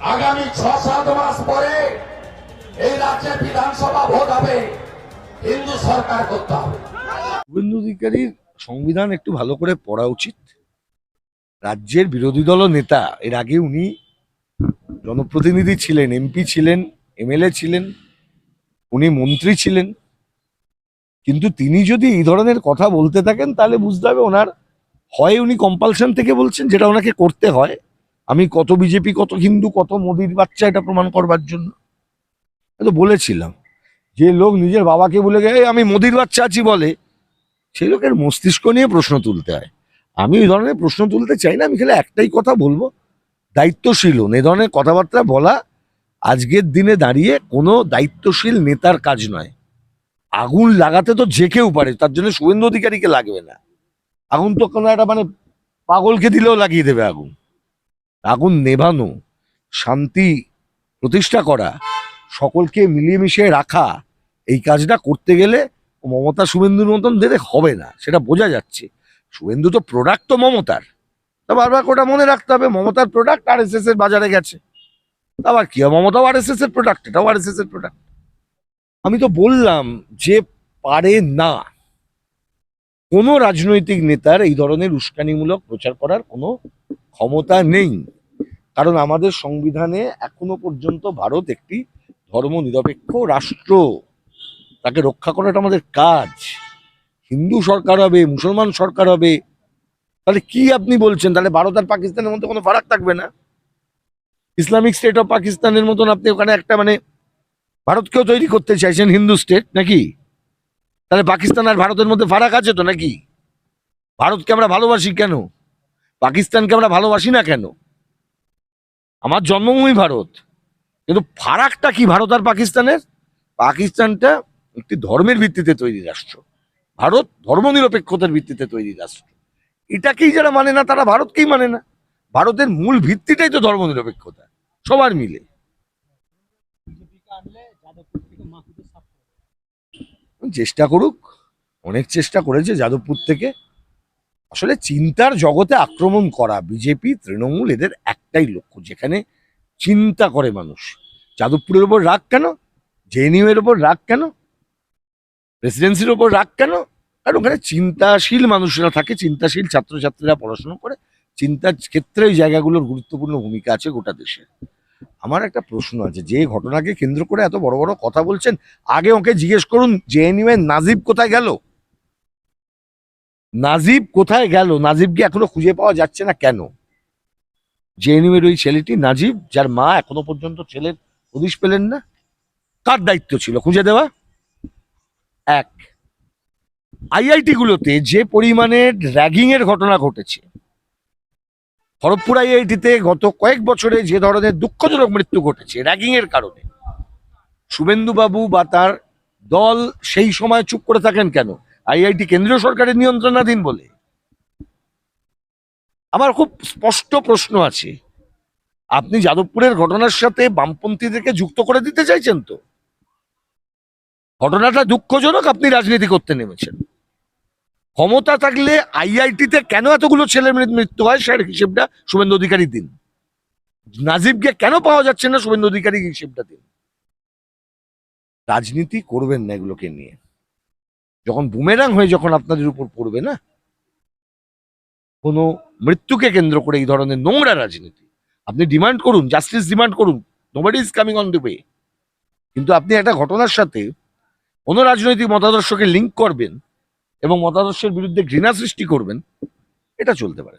আগামী ছ সাত মাস পরে এই রাজ্যে বিধানসভা ভোট হবে। হিন্দু সরকার করতে হবে। অধিকারীর সংবিধান একটু ভালো করে পড়া উচিত। রাজ্যের বিরোধী দল নেতা, এর আগে উনি জনপ্রতিনিধি ছিলেন, এমপি ছিলেন, এমএলএ ছিলেন, উনি মন্ত্রী ছিলেন। কিন্তু তিনি যদি এই ধরনের কথা বলতে থাকেন, তাহলে বুঝতে হবে ওনার হয় উনি কম্পালশন থেকে বলছেন, যেটা ওনাকে করতে হয়। আমি কত বিজেপি, কত হিন্দু, কত মোদির বাচ্চা এটা প্রমাণ করবার জন্য। তো বলেছিলাম, যে লোক নিজের বাবাকে বলে গে আমি মোদির বাচ্চা আছি বলে সেই লোকের মস্তিষ্ক নিয়ে প্রশ্ন তুলতে হয়। আমি ওই ধরনের প্রশ্ন তুলতে চাই না, আমি খালি একটাই কথা বলব, দায়িত্বশীল হন। এ ধরনের কথাবার্তা বলা আজকের দিনে দাঁড়িয়ে কোনো দায়িত্বশীল নেতার কাজ নয়। আগুন লাগাতে তো যে কেউ পারে, তার জন্য শুভেন্দু অধিকারীকে লাগবে না। আগুন তো কোনো একটা মানে পাগলকে দিলেও লাগিয়ে দেবে আগুন। আগুন নেভানো, শান্তি প্রতিষ্ঠা করা, সকলকে মিলিয়ে রাখা, এই কাজটা করতে গেলে মমতা শুভেন্দুর মতন দেখে হবে না, সেটা বোঝা যাচ্ছে। শুভেন্দু তো প্রোডাক্ট তো মমতার। তা বারবার ওটা মনে রাখতে হবে, মমতার প্রোডাক্ট আর এস এর বাজারে গেছে। আবার কি মমতাও আর এস এর প্রোডাক্ট এটাও আর এস এর প্রোডাক্ট আমি তো বললাম যে পারে না। কোনো রাজনৈতিক নেতার এই ধরনের উস্কানিমূলক প্রচার করার কোনো ক্ষমতা নেই। কারণ আমাদের সংবিধানে এখনও পর্যন্ত ভারত একটি ধর্ম নিরপেক্ষ রাষ্ট্র। তাকে রক্ষা করাটা আমাদের কাজ। হিন্দু সরকার হবে, মুসলমান সরকার হবে, তাহলে কি আপনি বলছেন? তাহলে ভারত আর পাকিস্তানের মধ্যে কোনো ফারাক থাকবে না? ইসলামিক স্টেট অফ পাকিস্তানের মতন আপনি ওখানে একটা মানে ভারতকেও তৈরি করতে চাইছেন হিন্দু স্টেট নাকি? তাহলে পাকিস্তান আর ভারতের মধ্যে ফারাক আছে তো নাকি? ভারতকে আমরা ভালোবাসি কেন? পাকিস্তানকে আমরা ভালোবাসি না কেন? আমার জন্মভূমি ভারত। কিন্তু ফারাকটা কি ভারত আর পাকিস্তানের? পাকিস্তানটা একটি ধর্মের ভিত্তিতে তৈরি রাষ্ট্র। ভারত ধর্মনিরপেক্ষতার ভিত্তিতে তৈরি রাষ্ট্র। এটাকেই যারা মানে না, তারা ভারতকেই মানে না। ভারতের মূল ভিত্তিটাই তো ধর্মনিরপেক্ষতা, সবার মিলে। চেষ্টা করুক, অনেক চেষ্টা করেছে যাদবপুর থেকে। আসলে চিন্তার জগতে আক্রমণ করা, বিজেপি, তৃণমূল এদের একটাই লক্ষ্য, যেখানে চিন্তা করে মানুষ। যাদবপুরের ওপর রাগ কেন? জেএনইউ এর ওপর রাগ কেন? প্রেসিডেন্সির ওপর রাগ কেন? আর ওখানে চিন্তাশীল মানুষরা থাকে, চিন্তাশীল ছাত্রছাত্রীরা পড়াশোনা করে। চিন্তার ক্ষেত্রে ওই জায়গাগুলোর গুরুত্বপূর্ণ ভূমিকা আছে গোটা দেশে। আমার একটা প্রশ্ন আছে, যে ঘটনাকে কেন্দ্র করে এত বড় বড় কথা বলছেন, আগে ওকে জিজ্ঞেস করুন জেএনইউ এর নাজিব কোথায় গেল? নাজিব কোথায় গেল? নাজিবকে এখনও খুঁজে পাওয়া যাচ্ছে না কেন? এর ওই ছেলেটি নাজিব, যার মা এখনও পর্যন্ত ছেলের হদিশ পেলেন না কার দায়িত্ব ছিল খুঁজে দেওয়া। এক আইআইটি গুলোতে যে পরিমাণে র্যাগিং এর ঘটনা ঘটেছে খড়গপুর আইআইটিতে গত কয়েক বছরে যে ধরনের দুঃখজনক মৃত্যু ঘটেছে র্যাগিং এর কারণে শুভেন্দু বাবু বা তার দল সেই সময় চুপ করে থাকেন কেন? আইআইটি কেন্দ্রীয় সরকারের নিয়ন্ত্রণাধীন বলে। আমার খুব স্পষ্ট প্রশ্ন আছে। আপনি যাদবপুরের ঘটনার সাথে বামপন্থীদেরকে যুক্ত করে দিতে চাইছেন তো? ঘটনাটা দুঃখজনক আপনি রাজনীতি করতে নেমেছেন। ক্ষমতা থাকলে আইআইটিতে কেন এতগুলো ছেলের মৃ- মৃত্যু হয় সেটার হিসেবটা শুভেন্দু অধিকারী দিন। নাজিবকে কেন পাওয়া যাচ্ছে না শুভেন্দু অধিকারী হিসেবটা দিন? রাজনীতি করবেন না এগুলোকে নিয়ে। যখন বুমেরাং হয়ে যখন আপনাদের উপর পড়বে না? কোনো মৃত্যুকে কেন্দ্র করে এই ধরনের নোংরা রাজনীতি। আপনি ডিমান্ড করুন জাস্টিস ডিমান্ড করুন nobody is coming on the way কিন্তু আপনি একটা ঘটনার সাথে কোনো রাজনৈতিক মতাদর্শকে লিঙ্ক করবেন এবং মতাদর্শের বিরুদ্ধে ঘৃণা সৃষ্টি করবেন, এটা চলতে পারে